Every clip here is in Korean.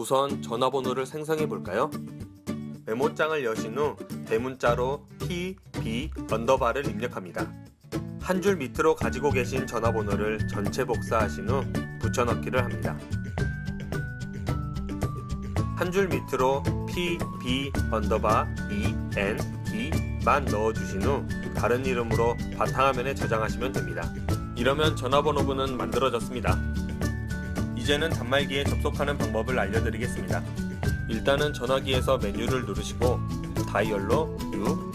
우선 전화번호를 생성해 볼까요? 메모장을 여신 후 대문자로 P, B 언더바를 입력합니다. 한 줄 밑으로 가지고 계신 전화번호를 전체 복사하신 후 붙여넣기를 합니다. 한 줄 밑으로 P, B 언더바 E, N, D만 넣어주신 후 다른 이름으로 바탕화면에 저장하시면 됩니다. 이러면 전화번호부는 만들어졌습니다. 이제는 단말기에 접속하는 방법을 알려드리겠습니다. 일단은 전화기에서 메뉴를 누르시고 다이얼로 6,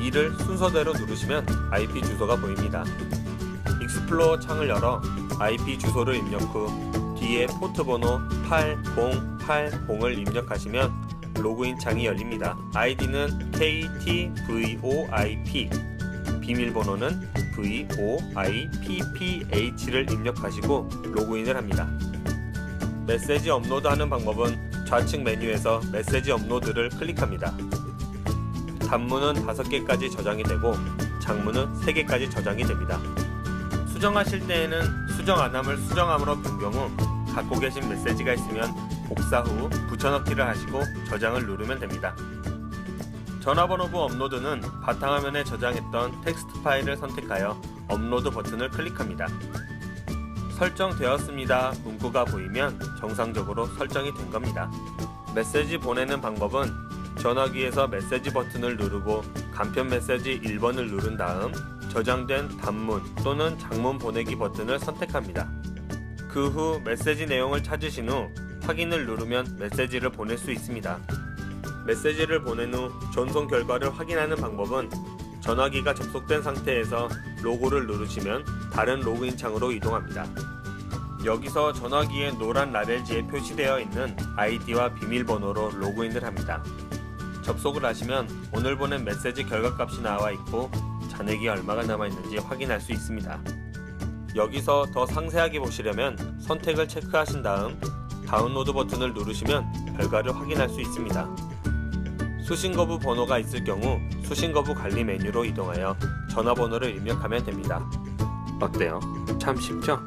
1, 2를 순서대로 누르시면 IP 주소가 보입니다. 익스플로어 창을 열어 IP 주소를 입력 후 뒤에 포트 번호 8080을 입력하시면 로그인 창이 열립니다. 아이디는 KTVOIP, 비밀번호는 VOIPPH를 입력하시고 로그인을 합니다. 메시지 업로드하는 방법은 좌측 메뉴에서 메시지 업로드를 클릭합니다. 단문은 5개까지 저장이 되고 장문은 3개까지 저장이 됩니다. 수정하실 때에는 수정 안함을 수정함으로 변경 후 갖고 계신 메시지가 있으면 복사 후 붙여넣기를 하시고 저장을 누르면 됩니다. 전화번호부 업로드는 바탕화면에 저장했던 텍스트 파일을 선택하여 업로드 버튼을 클릭합니다. 설정되었습니다. 문구가 보이면 정상적으로 설정이 된 겁니다. 메시지 보내는 방법은 전화기에서 메시지 버튼을 누르고 간편 메시지 1번을 누른 다음 저장된 단문 또는 장문 보내기 버튼을 선택합니다. 그 후 메시지 내용을 찾으신 후 확인을 누르면 메시지를 보낼 수 있습니다. 메시지를 보낸 후 전송 결과를 확인하는 방법은 전화기가 접속된 상태에서 로고를 누르시면 다른 로그인 창으로 이동합니다. 여기서 전화기의 노란 라벨지에 표시되어 있는 아이디와 비밀번호로 로그인을 합니다. 접속을 하시면 오늘 보낸 메시지 결과값이 나와 있고 잔액이 얼마가 남아 있는지 확인할 수 있습니다. 여기서 더 상세하게 보시려면 선택을 체크하신 다음 다운로드 버튼을 누르시면 결과를 확인할 수 있습니다. 수신 거부 번호가 있을 경우 수신 거부 관리 메뉴로 이동하여 전화번호를 입력하면 됩니다. 어때요? 참 쉽죠?